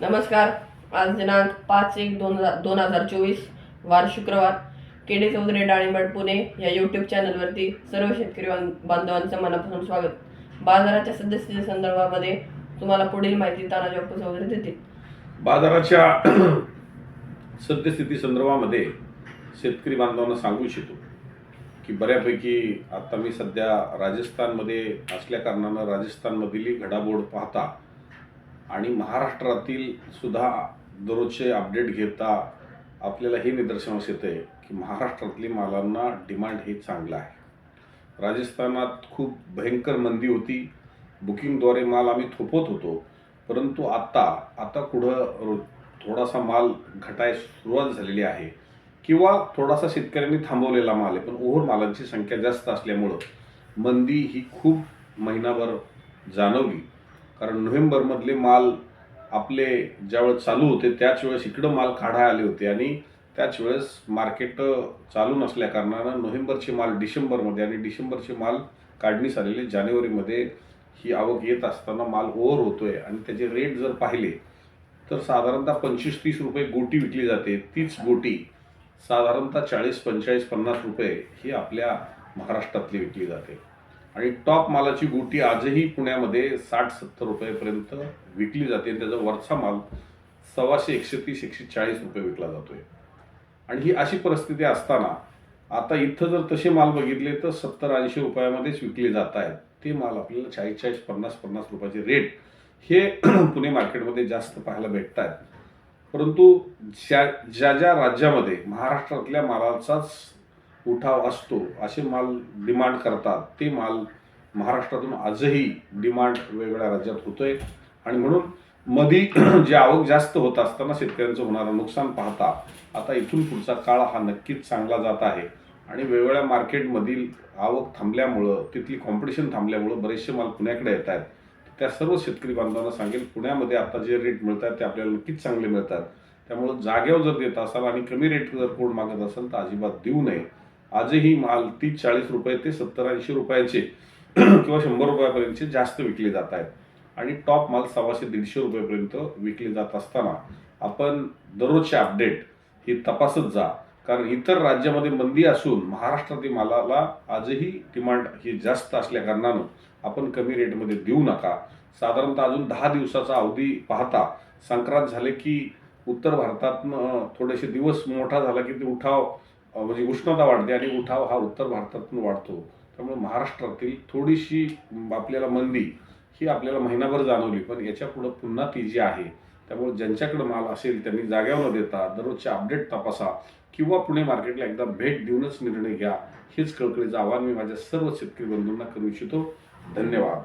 नमस्कार. आज दिनांक पाच एक दोन हजार दोन हजार चोवीस वार शुक्रवार. केडी चौधरी डाळिंबड पुणे या यूट्यूब चॅनलवरती सर्व शेतकरी बां- बांधवांचं मनापासून स्वागत. बाजाराच्या सद्यस्थिती संदर्भामध्ये तुम्हाला पुढील माहिती तानाजी बापू चौधरी देतील. बाजाराच्या सद्यस्थिती संदर्भामध्ये शेतकरी बांधवांना सांगू इच्छितो की बऱ्यापैकी आता मी सध्या राजस्थानमध्ये असल्या कारणानं राजस्थानमधील घडामोड पाहता आणि महाराष्ट्रातील सुद्धा दररोजचे अपडेट घेता आपल्याला हे निदर्शनास येतं आहे की महाराष्ट्रातली मालांना डिमांड हे चांगलं आहे. राजस्थानात खूप भयंकर मंदी होती. बुकिंगद्वारे माल आम्ही थोपत होतो. परंतु आत्ता आता पुढं रो- थोडासा माल घटाय सुरुवात झालेली आहे. किंवा थोडासा शेतकऱ्यांनी थांबवलेला माल आहे पण ओव्हर मालांची संख्या जास्त असल्यामुळं मंदी ही खूप महिनाभर जाणवली. कारण नोव्हेंबरमधले माल आपले ज्यावेळेस चालू होते त्याच वेळेस इकडं माल काढायला आले होते आणि त्याच वेळेस मार्केट चालू नसल्या कारणानं नोव्हेंबरचे माल डिसेंबरमध्ये आणि डिसेंबरचे माल काढणीस आलेले जानेवारीमध्ये ही आवक येत असताना माल ओव्हर होतोय आणि त्याचे रेट जर पाहिले तर साधारणतः पंचवीस तीस रुपये गोटी विकली जाते. तीच गोटी साधारणतः चाळीस पंचेचाळीस पन्नास रुपये ही आपल्या महाराष्ट्रातली विकली जाते. आणि टॉप मालाची गोटी आजही पुण्यामध्ये साठ सत्तर रुपयेपर्यंत विकली जाते आणि त्याचा वरचा माल सव्वाशे एकशे तीस एकशे चाळीस रुपये विकला जातोय. आणि ही अशी परिस्थिती असताना आता इथं जर तसे माल बघितले तर सत्तर ऐंशी रुपयामध्येच विकले जात आहेत. ते माल आपल्याला चाळीस चाळीस पन्नास पन्नास रुपयाचे रेट हे पुणे मार्केटमध्ये जास्त पाहायला भेटत आहेत परंतु ज्या ज्या ज्या राज्यामध्ये महाराष्ट्रातल्या मालाचाच उठाव असतो असे माल डिमांड करतात. ते माल महाराष्ट्रातून आजही डिमांड वेगवेगळ्या राज्यात होतोय. आणि म्हणून मधी जी आवक जास्त होत असताना शेतकऱ्यांचं होणारं नुकसान पाहता आता इथून पुढचा काळ हा नक्कीच चांगला जात आहे. आणि वेगवेगळ्या मार्केटमधील आवक थांबल्यामुळं तिथली कॉम्पिटिशन थांबल्यामुळं बरेचसे माल पुण्याकडे येत आहेत. त्या सर्व शेतकरी बांधवांना सांगेल पुण्यामध्ये आता जे रेट मिळतात ते आपल्याला नक्कीच चांगले मिळतात. त्यामुळं जागेवर जर देत असाल आणि कमी रेट जर कोण मागत असेल तर अजिबात देऊ नये. आजही माल तीस चाळीस रुपये ते सत्तर ऐंशी रुपयाचे किंवा शंभर रुपयापर्यंतचे जास्त विकले जात आहेत. आणि टॉप माल सव्वाशे दीडशे रुपयेपर्यंत विकले जात असताना आपण दररोजचे अपडेट हे तपासत जा. कारण इतर राज्यामध्ये मंदी असून महाराष्ट्रातील मालाला आजही डिमांड ही जास्त असल्याकारणानं आपण कमी रेटमध्ये देऊ नका. साधारणतः अजून दहा दिवसाचा अवधी पाहता संक्रांत झाले की उत्तर भारतातनं थोडेसे दिवस मोठा झाला की ते उठाव म्हणजे उष्णता वाढते आणि उठाव हा उत्तर भारतातून वाढतो. त्यामुळे महाराष्ट्रातील थोडीशी आपल्याला मंदी ही आपल्याला महिनाभर जाणवली. पण याच्या पुढं पुन्हा ती जी आहे त्यामुळे ज्यांच्याकडे माल असेल त्यांनी जाग्यावर न देता दररोजचे अपडेट तपासा किंवा पुणे मार्केटला एकदा भेट देऊनच निर्णय घ्या. हेच कळकळीचं आव्हान मी माझ्या सर्व शेतकरी बंधूंना करू इच्छितो. धन्यवाद.